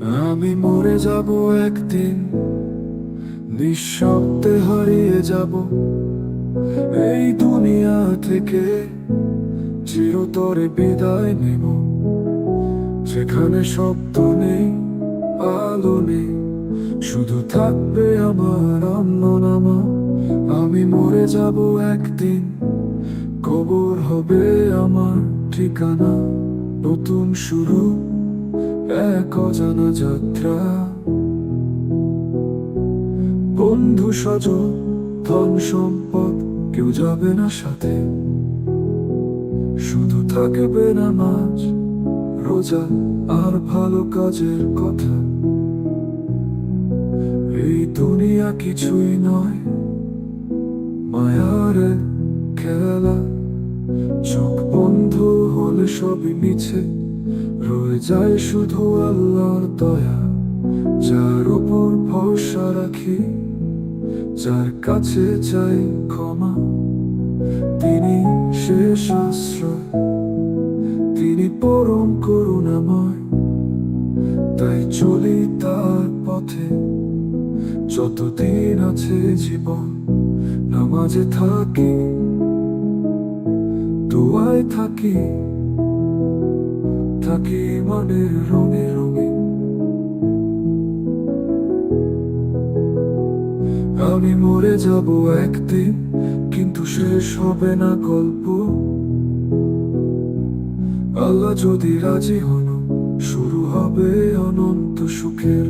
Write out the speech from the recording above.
আমি মরে যাব একদিন, নিঃশব্দে হারিয়ে যাব। এই দুনিয়া থেকে চিরতরে বিদায় নেব। যেখানে শব্দ নেই, আলো নেই, শুধু থাকবে আমার অন্য নামা। আমি মরে যাব একদিন, কবর হবে আমার ঠিকানা। নতুন শুরু। এক অজানা যাত্রা। বন্ধু সজ ধন সম্পদ, কেউ যাবে না সাথে। শুধু থাকবে না নাচ রোজা আর ভালো কাজের কথা। এই দুনিয়া কিছুই নয়, মায়ার খেলা। চোখ বন্ধ হলে সবই মিছে। যায় শুধু আল্লাহর দয়া, যার উপর ভরসা রাখি, যার কাছে চাই ক্ষমা। তিনি শেষ আশ্রয়, তিনি পরম করুণাময়। তাই চলি তার পথে, যতদিন আছে জীবন, নামাজে থাকি, দোয়ায় থাকি। থাকি মনে রঙে রঙে। আমি মরে যাব একদিন, কিন্তু শেষ হবে না গল্প। আল্লাহ যদি রাজি হন, শুরু হবে অনন্ত সুখের